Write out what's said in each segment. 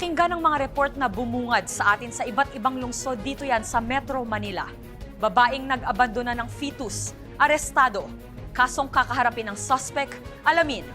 Pakinggan ang mga report na bumungad sa atin sa iba't ibang lungsod dito yan sa Metro Manila. Babaeng nag-abandona ng fetus, arestado. Kasong kakaharapin ng suspect, alamin.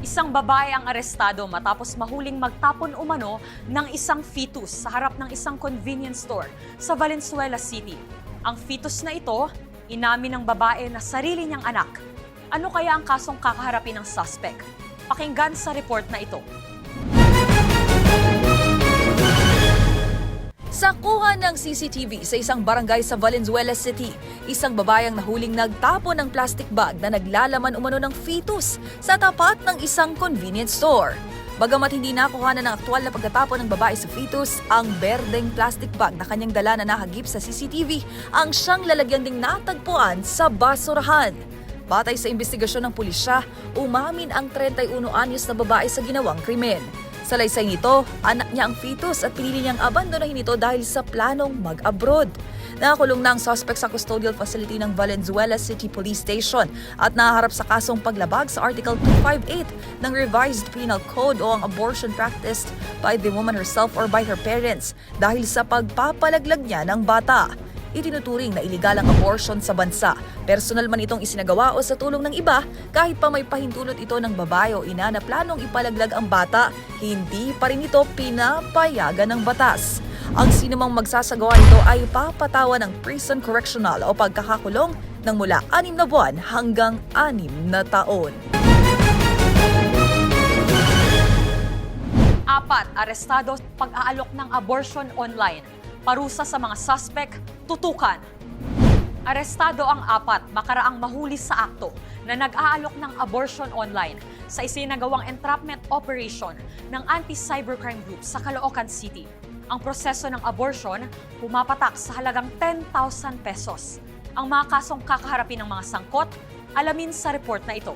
Isang babae ang arestado matapos mahuling magtapon umano ng isang fetus sa harap ng isang convenience store sa Valenzuela City. Ang fetus na ito, inamin ng babae na sarili niyang anak. Ano kaya ang kasong kakaharapin ng suspect? Pakinggan sa report na ito. Sa kuha ng CCTV sa isang barangay sa Valenzuela City, isang babayang nahuling nagtapon ng plastic bag na naglalaman umano ng fetus sa tapat ng isang convenience store. Bagamat hindi nakuha na ng aktwal na pagkatapon ng babae sa fetus, ang berdeng plastic bag na kanyang dala na nakagip sa CCTV ang siyang lalagyan ding natagpuan sa basurahan. Batay sa investigasyon ng pulisya, umamin ang 31 anyos na babae sa ginawang krimen. Sa laysay nito, anak niya ang fetus at pinili niyang abandonahin ito dahil sa planong mag-abroad. Nakakulong na ang suspect sa custodial facility ng Valenzuela City Police Station at naharap sa kasong paglabag sa Article 258 ng Revised Penal Code o ang abortion practiced by the woman herself or by her parents dahil sa pagpapalaglag niya ng bata itinuturing na iligal ang abortion sa bansa. Personal man itong isinagawa o sa tulong ng iba, kahit pa may pahintulot ito ng babae o ina na planong ipalaglag ang bata, hindi pa rin ito pinapayagan ng batas. Ang sinumang magsasagawa nito ay papatawa ng prison correctional o pagkakakulong ng mula 6 na buwan hanggang 6 na taon. Apat, arestado pag-aalok ng abortion online. Parusa sa mga suspect, tutukan. Arestado ang apat makaraang mahuli sa akto na nag-aalok ng abortion online sa isinagawang entrapment operation ng anti-cybercrime group sa Caloocan City. Ang proseso ng abortion pumapatak sa halagang 10,000 pesos. Ang mga kasong kakaharapin ng mga sangkot, alamin sa report na ito.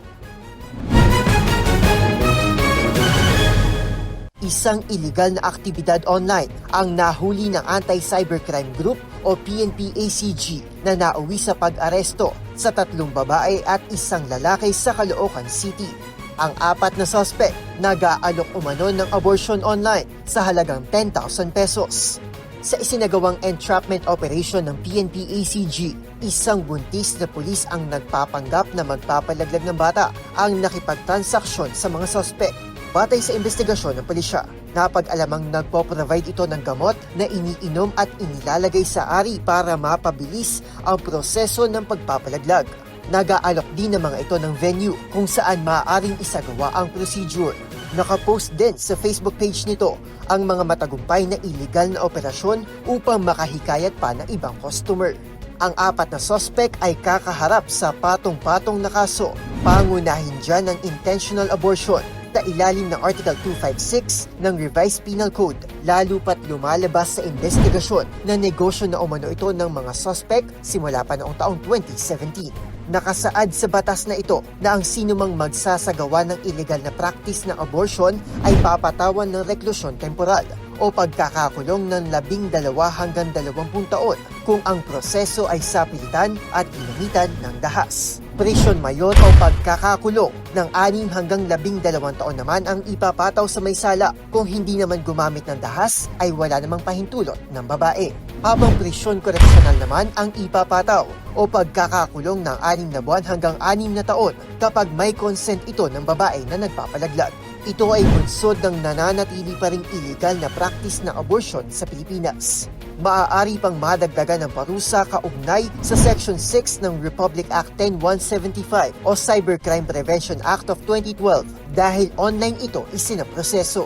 Isang iligal na aktibidad online ang nahuli ng Anti-Cybercrime Group o PNP-ACG na nauwi sa pag-aresto sa tatlong babae at isang lalaki sa Caloocan City. Ang apat na suspect nag-aalok umano ng abortion online sa halagang 10,000 pesos. Sa isinagawang entrapment operation ng PNP-ACG, isang buntis na pulis ang nagpapanggap na magpapalaglag ng bata ang nakipagtransaksyon sa mga suspect. Batay sa investigasyon ng pulisya, napag-alamang nagpo-provide ito ng gamot na iniinom at inilalagay sa ari para mapabilis ang proseso ng pagpapalaglag. Nag-aalok din ng mga ito ng venue kung saan maaaring isagawa ang procedure. Nakapost din sa Facebook page nito ang mga matagumpay na illegal na operasyon upang makahikayat pa ng ibang customer. Ang apat na suspect ay kakaharap sa patong-patong na kaso. Pangunahin dyan ang intentional abortion sa ilalim ng Article 256 ng Revised Penal Code, lalo pat lumalabas sa investigasyon na negosyo na umano ito ng mga suspect simula pa noong taong 2017. Nakasaad sa batas na ito na ang sinumang magsasagawa ng illegal na practice ng abortion ay papatawan ng reklusyon temporal o pagkakakulong ng labing dalawa hanggang dalawampung taon kung ang proseso ay sapilitan at ginamitan ng dahas. Presyon mayon o pagkakakulong ng anim hanggang labing dalawang taon naman ang ipapataw sa may sala kung hindi naman gumamit ng dahas ay wala namang pahintulot ng babae. Habang presyon koreksyonal naman ang ipapataw o pagkakakulong ng anim na buwan hanggang anim na taon kapag may consent ito ng babae na nagpapalaglag. Ito ay bunsod ng nananatili pa ring illegal na practice ng abortion sa Pilipinas. Maaari pang madagdagan ng parusa kaugnay sa Section 6 ng Republic Act 10175 o Cybercrime Prevention Act of 2012 dahil online ito isinaproseso.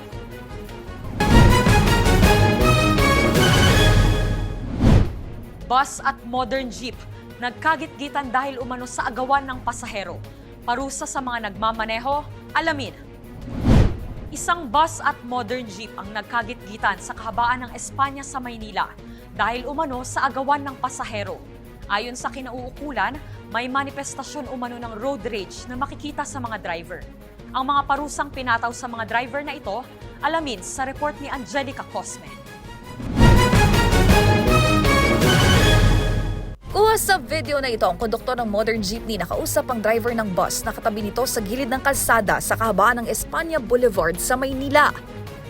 Bus at modern jeep nagkagit-gitan dahil umano sa agawan ng pasahero. Parusa sa mga nagmamaneho, alamin. Isang bus at modern jeep ang nagkagitgitan sa kahabaan ng Espanya sa Maynila dahil umano sa agawan ng pasahero. Ayon sa kinauukulan, may manifestasyon umano ng road rage na makikita sa mga driver. Ang mga parusang pinataw sa mga driver na ito, alamin sa report ni Angelica Cosme. Kuha sa video na ito ang konduktor ng modern jeepney na kausap ang driver ng bus na katabi nito sa gilid ng kalsada sa kahabaan ng Espanya Boulevard sa Maynila.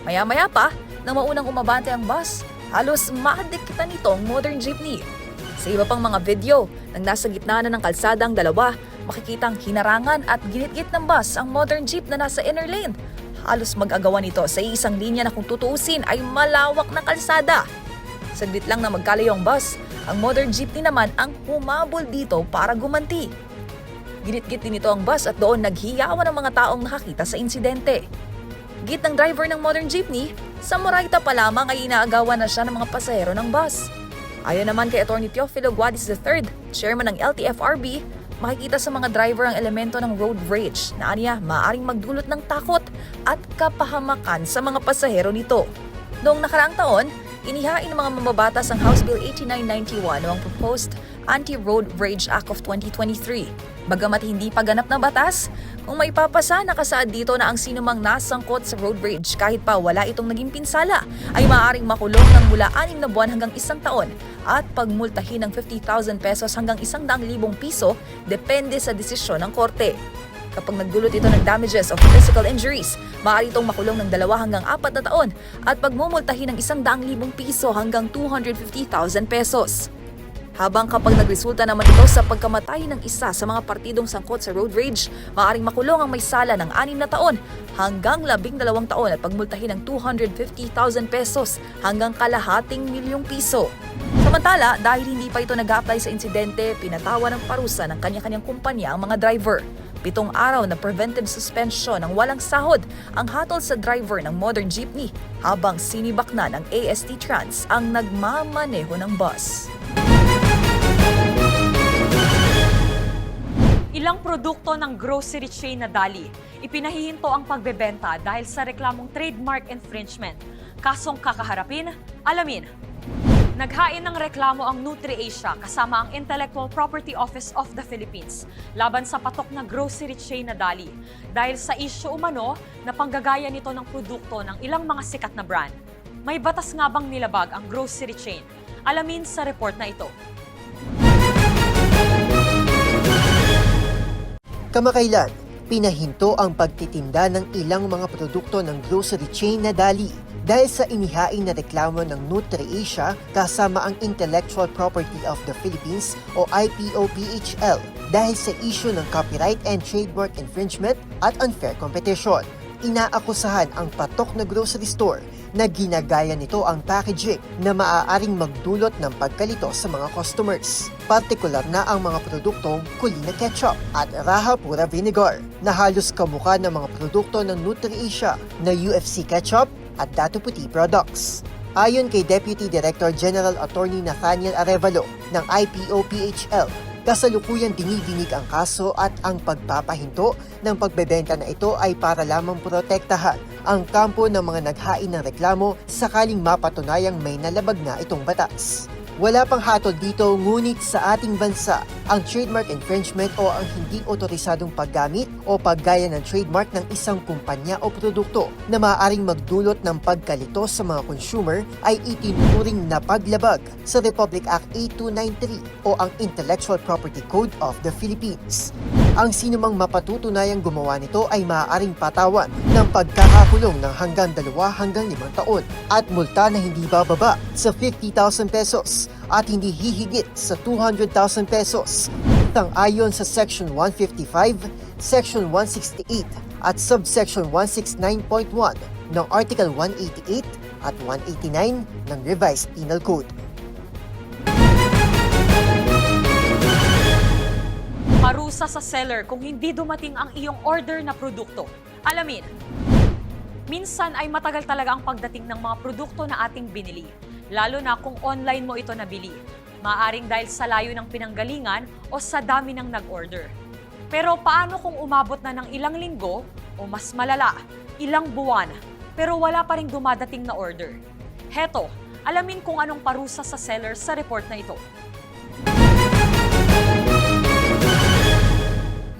Maya-maya pa, nang maunang umabante ang bus, halos maadikitan nito ang modern jeepney. Sa iba pang mga video, nang nasa gitna na ng kalsada ang dalawa, makikitang hinarangan at ginitgit ng bus ang modern jeep na nasa inner lane. Halos mag-agawan ito sa isang linya na kung tutuusin ay malawak na kalsada. Saglit lang na magkalayo ang bus, ang modern jeepney naman ang humabol dito para gumanti. Ginitgit din ito ang bus at doon naghiyawan ang mga taong nakakita sa insidente. Git ng driver ng modern jeepney, sa Moraita pa lamang ay inaagawan na siya ng mga pasahero ng bus. Ayon naman kay Atty. Teofilo Guadis III, chairman ng LTFRB, makikita sa mga driver ang elemento ng road rage na aniya maaring magdulot ng takot at kapahamakan sa mga pasahero nito. Noong nakaraang taon, inihain ng mga mababatas ang House Bill 8991 o ang proposed Anti-Road Rage Act of 2023. Bagamat hindi pa ganap na batas, kung maipapasa nakasaad dito na ang sinumang nasangkot sa road rage kahit pa wala itong naging pinsala ay maaaring makulong ng mula 6 na buwan hanggang isang taon at pagmultahin ng 50,000 pesos hanggang 100,000 piso depende sa desisyon ng korte. Kapag nagdulot ito ng damages of physical injuries, maaari itong makulong ng dalawa hanggang apat na taon at pagmumultahin ng isang daang libong piso hanggang 250,000 pesos. Habang kapag nagresulta naman ito sa pagkamatay ng isa sa mga partidong sangkot sa road rage, maaring makulong ang may sala ng anim na taon hanggang labing dalawang taon at pagmultahin ng 250,000 pesos hanggang kalahating milyong piso. Samantala, dahil hindi pa ito nag-apply sa insidente, pinatawa ng parusa ng kanya-kanyang kumpanya ang mga driver. Pitong araw na preventive suspension ng walang sahod ang hatol sa driver ng modern jeepney habang sinibak na ng AST Trans ang nagmamaneho ng bus. Ilang produkto ng grocery chain na Dali, ipinahihinto ang pagbebenta dahil sa reklamong trademark infringement. Kasong kakaharapin, alamin. Naghain ng reklamo ang NutriAsia kasama ang Intellectual Property Office of the Philippines laban sa patok na grocery chain na Dali dahil sa isyo umano na panggagaya nito ng produkto ng ilang mga sikat na brand. May batas nga bang nilabag ang grocery chain? Alamin sa report na ito. Kamakailan, pinahinto ang pagtitinda ng ilang mga produkto ng grocery chain na Dali dahil sa inihain na reklamo ng NutriAsia kasama ang Intellectual Property of the Philippines o IPOPHL dahil sa issue ng copyright and trademark infringement at unfair competition. Inaakusahan ang patok na grocery store na ginagaya nito ang packaging na maaaring magdulot ng pagkalito sa mga customers. Partikular na ang mga produktong Kulina Ketchup at Raha Pura Vinegar na halos kamukha ng mga produkto ng NutriAsia na UFC Ketchup at Dato Puti products. Ayon kay Deputy Director General Attorney Nathaniel Arevalo ng IPOPHL, kasalukuyang dinidinig ang kaso at ang pagpapahinto ng pagbebenta na ito ay para lamang protektahan ang kampo ng mga naghain ng reklamo sakaling mapatunayang may nalabag na itong batas. Wala pang hatol dito ngunit sa ating bansa, ang trademark infringement o ang hindi otorisadong paggamit o paggaya ng trademark ng isang kumpanya o produkto na maaaring magdulot ng pagkalito sa mga consumer ay itinuturing na paglabag sa Republic Act 8293 o ang Intellectual Property Code of the Philippines. Ang sinumang mapatutunayang gumawa nito ay maaaring patawan ng pagkakakulong ng hanggang dalawa hanggang limang taon at multa na hindi bababa sa 50,000 pesos at hindi hihigit sa 200,000 pesos. Tang ayon sa Section 155, Section 168 at Subsection 169.1 ng Article 188 at 189 ng Revised Penal Code. Parusa sa seller kung hindi dumating ang iyong order na produkto. Alamin, minsan ay matagal talaga ang pagdating ng mga produkto na ating binili, lalo na kung online mo ito nabili. Maaring dahil sa layo ng pinanggalingan o sa dami ng nag-order. Pero paano kung umabot na ng ilang linggo o mas malala? ilang buwan pero wala pa ring dumadating na order. Heto, alamin kung anong parusa sa seller sa report na ito.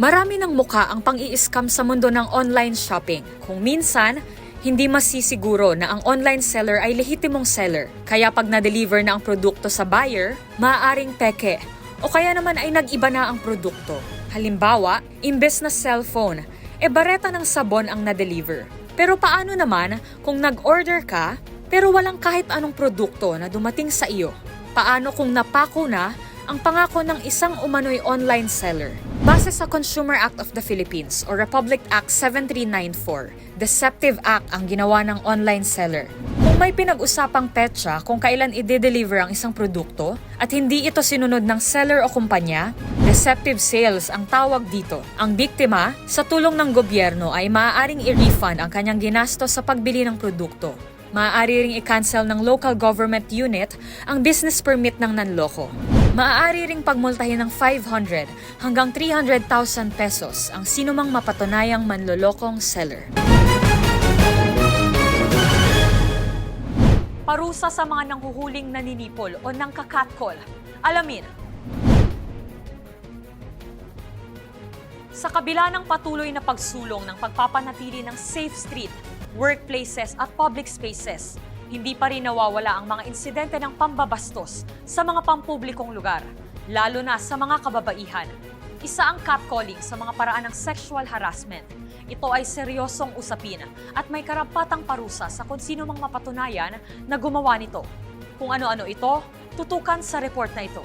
Marami ng muka ang pang-i-scam sa mundo ng online shopping. Kung minsan, hindi masisiguro na ang online seller ay lehitimong seller. Kaya pag na-deliver na ang produkto sa buyer, maaaring peke. O kaya naman ay nag-iba na ang produkto. Halimbawa, imbes na cellphone, e bareta ng sabon ang na-deliver. Pero paano naman kung nag-order ka pero walang kahit anong produkto na dumating sa iyo? Paano kung napako na ang pangako ng isang umano'y online seller. Base sa Consumer Act of the Philippines o Republic Act 7394, Deceptive Act ang ginawa ng online seller. Kung may pinag-usapang petsa kung kailan i-deliver ang isang produkto at hindi ito sinunod ng seller o kumpanya, deceptive sales ang tawag dito. Ang biktima, sa tulong ng gobyerno ay maaaring i-refund ang kanyang ginasto sa pagbili ng produkto. Maaari ring i-cancel ng local government unit ang business permit ng nanloko. Maaari ring pagmultahin ng 500 hanggang 300,000 pesos ang sinumang mapatunayang manlolokong seller. Parusa sa mga nanghuhuling naninipol o nangkakatcall. Alamin. Sa kabila ng patuloy na pagsulong ng pagpapanatili ng safe street, workplaces at public spaces, hindi pa rin nawawala ang mga insidente ng pambabastos sa mga pampublikong lugar, lalo na sa mga kababaihan. Isa ang catcalling sa mga paraan ng sexual harassment. Ito ay seryosong usapin at may karapatang parusa sa kung sino mang mapatunayan na gumawa nito. Kung ano-ano ito, tutukan sa report na ito.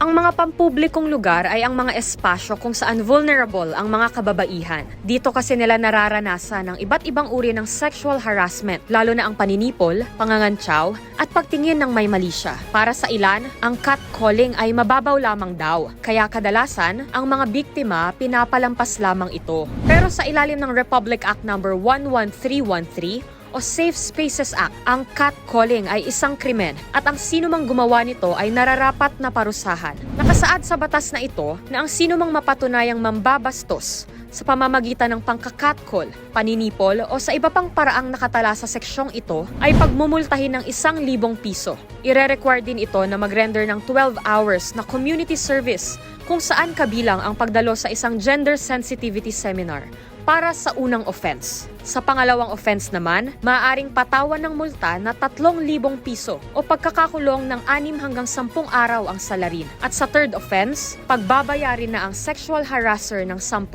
Ang mga pampublikong lugar ay ang mga espasyo kung saan vulnerable ang mga kababaihan. Dito kasi nila nararanasan ng iba't ibang uri ng sexual harassment, lalo na ang paninipol, pangangantsaw, at pagtingin ng may mali siya. Para sa ilan, ang catcalling ay mababaw lamang daw, kaya kadalasan, ang mga biktima pinapalampas lamang ito. Pero sa ilalim ng Republic Act No. 11313, o Safe Spaces Act, ang catcalling ay isang krimen at ang sino mang gumawa nito ay nararapat na parusahan. Nakasaad sa batas na ito na ang sino mang mapatunayang mambabastos sa pamamagitan ng pangkakatcall, paninipol o sa iba pang paraang nakatala sa seksyong ito ay pagmumultahin ng isang libong piso. Ire-require din ito na mag-render ng 12 hours na community service kung saan kabilang ang pagdalo sa isang gender sensitivity seminar para sa unang offense. Sa pangalawang offense naman, maaaring patawan ng multa na 3,000 piso o pagkakakulong ng 6 hanggang 10 araw ang salarin. At sa third offense, pagbabayarin na ang sexual harasser ng 10,000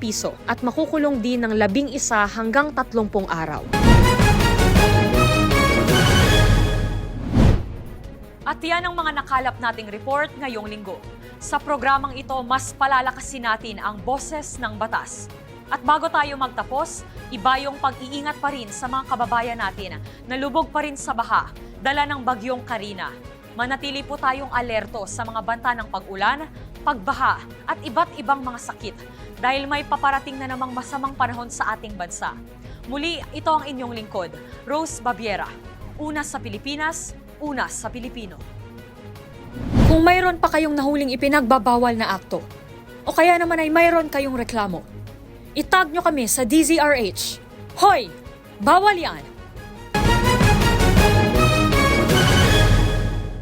piso at makukulong din ng 11 hanggang 30 araw. At yan ang mga nakalap nating report ngayong linggo. Sa programang ito, mas palalakasin natin ang boses ng batas. At bago tayo magtapos, iba yung pag-iingat pa rin sa mga kababayan natin na lubog pa rin sa baha, dala ng bagyong Karina. Manatili po tayong alerto sa mga banta ng pag-ulan, pagbaha at iba't ibang mga sakit dahil may paparating na namang masamang panahon sa ating bansa. Muli, ito ang inyong lingkod, Rose Babiera. Una sa Pilipinas, una sa Pilipino. Kung mayroon pa kayong nahuling ipinagbabawal na akto, o kaya naman ay mayroon kayong reklamo, itag nyo kami sa DZRH. Hoy! Bawal yan!